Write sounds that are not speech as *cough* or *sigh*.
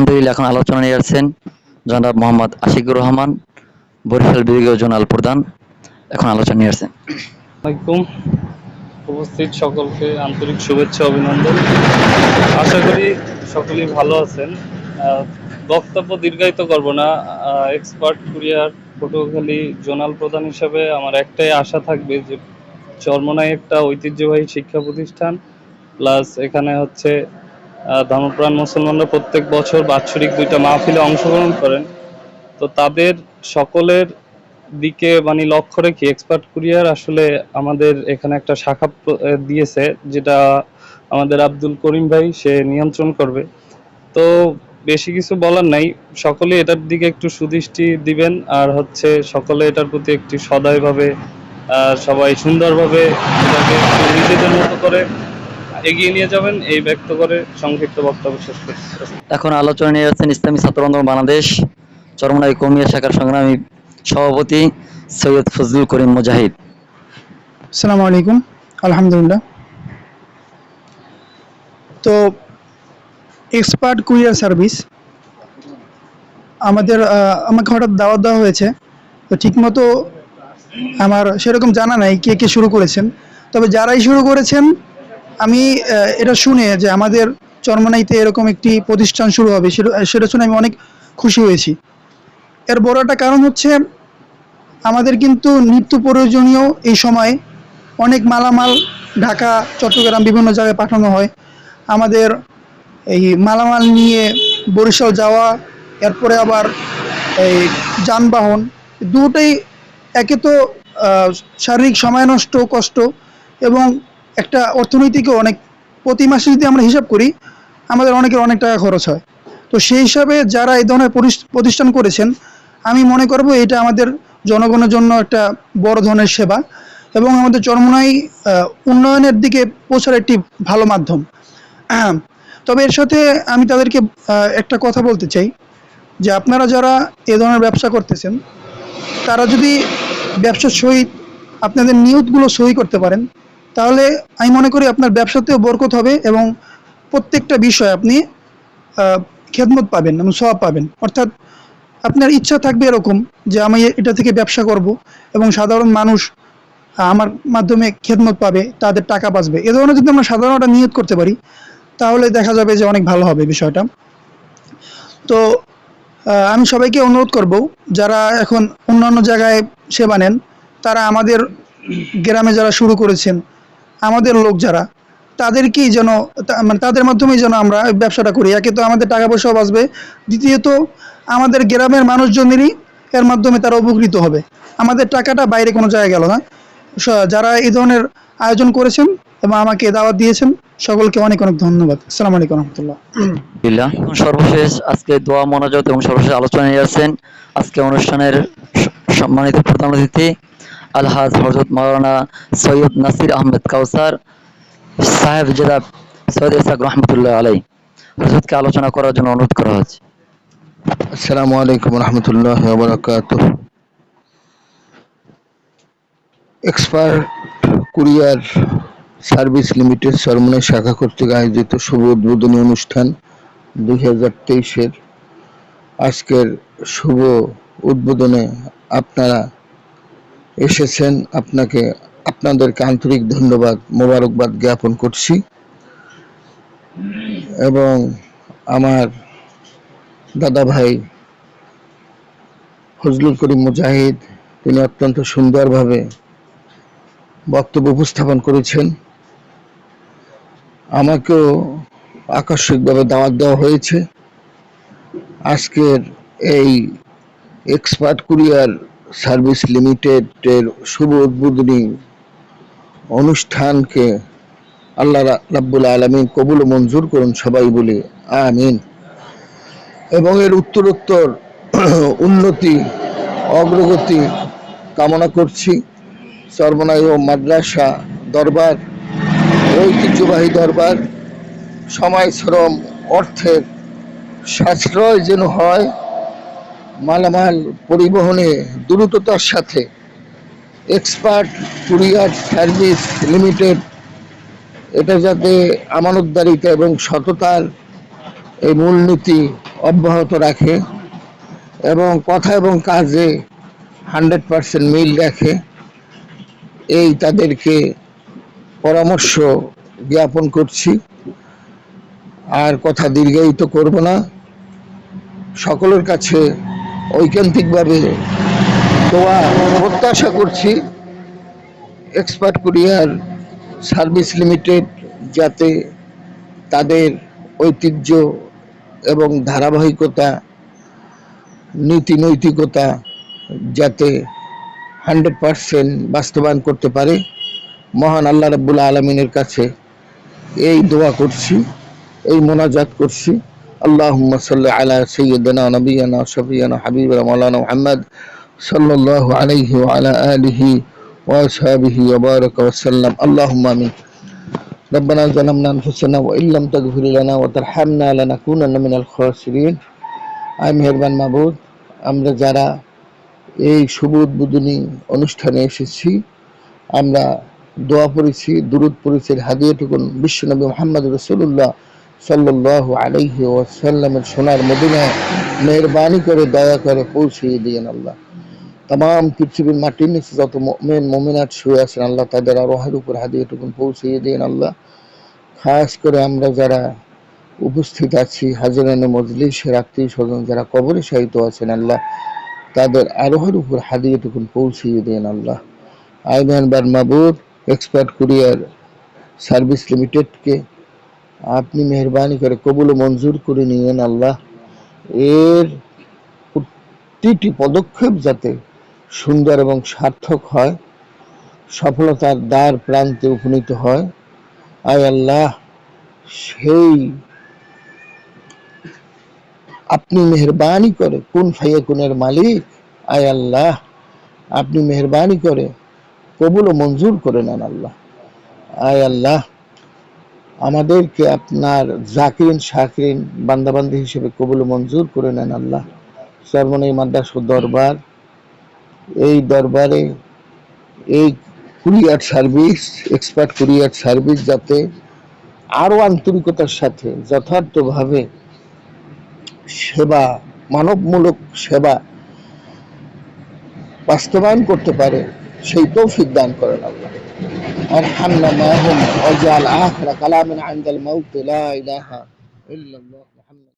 আলহামদুলিল্লাহ, এখন আলোচনা নিয়ে আসছেন জনাব মোহাম্মদ আশিকুর রহমান, বরিশাল বিভাগীয় জোনাল প্রধান। এখন আলোচনা নিয়ে আসছেন। উপস্থিত সকলকে আন্তরিক শুভেচ্ছা, অভিনন্দন। আশা করি সকলেই ভালো আছেন। বক্তব্য দীর্ঘায়িত করব না। এক্সপার্ট কুরিয়ার পটুয়াখালী জোনাল প্রধান হিসেবে আমার একটাই আশা থাকবে যে চরমনাই একটা ঐতিহ্যবাহী শিক্ষা প্রতিষ্ঠান প্লাস এখানে হচ্ছে ধর্মপ্রাণ মুসলমানরা প্রত্যেক বছর বাৎসরিক দুইটা মাহফিলে অংশগ্রহণ করেন। তো তাদের সকলের দিকে মানে লক্ষ্য রেখে এক্সপার্ট কুরিয়ার আসলে আমাদের এখানে একটা শাখা দিয়েছে, যেটা আমাদের আব্দুল করিম ভাই, সে নিয়ন্ত্রণ করবে। তো বেশি কিছু বলার নাই, সকলে এটার দিকে একটু সুদৃষ্টি দিবেন, আর হচ্ছে সকলে এটার প্রতি একটু সদয়ভাবে সবাই সুন্দরভাবে নিজেদের মতো করে এগিয়ে নিয়ে যাবেন এই ব্যক্ত করে সংক্ষিপ্ত বক্তব্য শেষ করছি। এখন আলোচনা নিয়ে আসছেন ইসলামী ছাত্র আন্দোলন বাংলাদেশ চরমনাই কমিয়া শাখার সংগ্রামী সভাপতি সৈয়দ ফজলুল করিম মুজাহিদ। আসসালামু আলাইকুম আলহামদুলিল্লাহ। তো এক্সপার্ট কুরিয়ার সার্ভিস আমাদের আমাকে হঠাৎ দাওয়াত দেওয়া হয়েছে তো ঠিকমতো আমার সেরকম জানা নাই কে কে শুরু করেছেন তবে যারাই শুরু করেছেন আমি এটা শুনে যে আমাদের চরমনাইতে এরকম একটি প্রতিষ্ঠান শুরু হবে, সেটা শুনে আমি অনেক খুশি হয়েছি। এর বড় একটা কারণ হচ্ছে, আমাদের কিন্তু নিত্য প্রয়োজনীয় এই সময় অনেক মালামাল ঢাকা, চট্টগ্রাম বিভিন্ন জায়গায় পাঠানো হয়। আমাদের এই মালামাল নিয়ে বরিশাল যাওয়া, এরপরে আবার এই যানবাহন, দুটোই একে তো শারীরিক সময় নষ্ট, কষ্ট এবং একটা অর্থনীতিকে অনেক প্রতি মাসে যদি আমরা হিসাব করি, আমাদের অনেকের অনেক টাকা খরচ হয়। তো সেই হিসাবে যারা এই ধরনের প্রতিষ্ঠান করেছেন, আমি মনে করব এটা আমাদের জনগণের জন্য একটা বড় ধরনের সেবা এবং আমাদের চরমনাই উন্নয়নের দিকে পৌঁছার একটি ভালো মাধ্যম। তবে এর সাথে আমি তাদেরকে একটা কথা বলতে চাই যে আপনারা যারা এ ধরনের ব্যবসা করতেছেন, তারা যদি ব্যবসার সহিত আপনাদের নিয়তগুলো সহি করতে পারেন তাহলে আমি মনে করি আপনার ব্যবসাতেও বরকত হবে এবং প্রত্যেকটা বিষয় আপনি খেদমত পাবেন এবং সব পাবেন। অর্থাৎ আপনার ইচ্ছা থাকবে এরকম যে আমি এটা থেকে ব্যবসা করব এবং সাধারণ মানুষ আমার মাধ্যমে খেদমত পাবে, তাদের টাকা বাঁচবে। এ ধরনের যদি আমরা সাধারণ একটা নিয়ত করতে পারি, তাহলে দেখা যাবে যে অনেক ভালো হবে বিষয়টা। তো আমি সবাইকে অনুরোধ করব, যারা এখন অন্যান্য জায়গায় সেবা নেন, তারা আমাদের গ্রামে যারা শুরু করেছেন আমাদের লোক যারা, তাদেরকেই যেন মানে তাদের মাধ্যমেই যেন আমরা ব্যবসাটা করি। একে তো আমাদের টাকা পয়সাও বাঁচবে। দ্বিতীয়ত, আমাদের গ্রামের মানুষজনেরই এর মাধ্যমে তারা উপকৃত হবে। আমাদের টাকাটা বাইরে কোনো জায়গায় গেল না। যারা এই ধরনের আয়োজন করেছেন এবং আমাকে দাওয়াত দিয়েছেন, সকলকে অনেক অনেক ধন্যবাদ। আসসালামু আলাইকুম রহমতুল্লাহ। সর্বশেষ আজকে দোয়া মোনাজাত এবং সর্বশেষ আলোচনা নিয়ে আসছেন আজকে অনুষ্ঠানের সম্মানিত প্রধান অতিথি আলহাজ হজরত মাওলানা সৈয়দ নাসির আহমেদ কাউসার সাহেব জেদাব সৈয়দ ইসাক রহমতুল্লাহ আলাই হজরতকে আলোচনা করার জন্য অনুরোধ করা হচ্ছে আসসালামু আলাইকুম রহমতুল্লাহ বারাকাত এক্সপার্ট কুরিয়ার সার্ভিস লিমিটেড সরমনের শাখা কর্তৃক আয়োজিত শুভ উদ্বোধনী অনুষ্ঠান দুই হাজার তেইশের আজকের শুভ উদ্বোধনে আপনারা এসেছেন। আপনাকে, আপনাদেরকে আন্তরিক ধন্যবাদ, মোবারকবাদ জ্ঞাপন করছি। এবং আমার দাদা ভাই ফজলুল করিম মুজাহিদ, তিনি অত্যন্ত সুন্দরভাবে বক্তব্য উপস্থাপন করেছেন। আমাকেও আকস্মিকভাবে দাওয়াত দেওয়া হয়েছে। আজকের এই এক্সপার্ট কুরিয়ার সার্ভিস লিমিটেডের শুভ উদ্বোধনী অনুষ্ঠানকে আল্লাহ রাব্বুল আলমিন কবুল মঞ্জুর করুন সবাই বলি, আমিন। এবং এর উত্তরোত্তর *clears throat* উন্নতি, অগ্রগতি কামনা করছি। সর্বনায় ও মাদ্রাসা দরবার, ঐতিহ্যবাহী দরবার, সময়, শ্রম, অর্থের সাশ্রয় যেন হয় মালামাল পরিবহনে দ্রুততার সাথে এক্সপার্ট কুরিয়ার সার্ভিস লিমিটেড, এটা যাতে আমানতদারিতা এবং সততার এই মূলনীতি অব্যাহত রাখে এবং কথা এবং কাজে হান্ড্রেড পার্সেন্ট মিল রাখে, এই তাদেরকে পরামর্শ জ্ঞাপন করছি। আর কথা দীর্ঘায়িত করব না। সকলের কাছে ঐকান্তিকভাবে দোয়া প্রত্যাশা করছি এক্সপার্ট কুরিয়ার সার্ভিস লিমিটেড যাতে তাদের ঐতিহ্য এবং ধারাবাহিকতা নীতি নৈতিকতা যাতে হান্ড্রেড পারসেন্ট বাস্তবায়ন করতে পারে। মহান আল্লাহ রাব্বুল আলমিনের কাছে এই দোয়া করছি, এই মোনাজাত করছি। اللهم صل على سيدنا نبينا شفينا حبيبنا مولانا محمد صلى الله عليه وعلى آله وأصحابه وبارك وسلم اللهم آمين ربنا ظلمنا أنفسنا وإن لم تغفر لنا وترحمنا لنكونن من الخاسرين আয় মেহেরবান মাবুদ আমরা যারা এই শুভ উদ্বোধনী অনুষ্ঠানে এসেছি আমরা দোয়া পড়েছি দুরুদ পড়েছি হাদিয়াটুকুন বিশ্বনবী মোহাম্মদ রসুল্লাহ সাল্লাহ আলাইহি ওয়াসাল্লামের সোনার মদিনায় মেহরবানি করে, দয়া করে পৌঁছিয়ে দিয়েন আল্লাহ। তাম পৃথিবীর মাটির নিচে যত মেন মোমিনাট শুয়ে আছেন, আল্লাহ তাদের আরোহের উপর হাদিয়াটুকুন পৌঁছিয়ে দিয়েন আল্লাহ। খাস করে আমরা যারা উপস্থিত আছি, হাজিরানে মজলিসের আত্মীয় স্বজন যারা কবরে শায়িত আছেন, আল্লাহ তাদের আরোহের উপর হাদিয়াটুকুন পৌঁছিয়ে দেন আল্লাহ। আইমান বার মাবুদ এক্সপার্ট কুরিয়ার সার্ভিস লিমিটেডকে আপনি মেহরবানি করে কবুল মঞ্জুর করে নিয়েন আল্লাহ। এর প্রতিটি পদক্ষেপ যাতে সুন্দর এবং সার্থক হয়, সফলতার দ্বার প্রান্তে উপনীত হয়। আয় আল্লাহ, সেই আপনি মেহরবানি করে কোন ফাইয়া কোনের মালিক? আয় আল্লাহ, আপনি মেহরবানি করে কবুল মঞ্জুর করে নেন আল্লাহ। আয় আল্লাহ আমাদেরকে আপনার জাকিরিন, শাকিরিন বান্দাবান্দি হিসেবে কবুল মঞ্জুর করে নেন আল্লাহ। সর্বনই মাদ্রাস দরবার, এই দরবারে এই courier service, expert courier service যাতে আরও আন্তরিকতার সাথে যথার্থভাবে সেবা, মানবমূলক সেবা বাস্তবায়ন করতে পারে, সেই তৌফিক দান করেন আল্লাহ। أرحمنا معهم واجعل آخر كلامنا عند الموت. لا إله إلا الله. محمد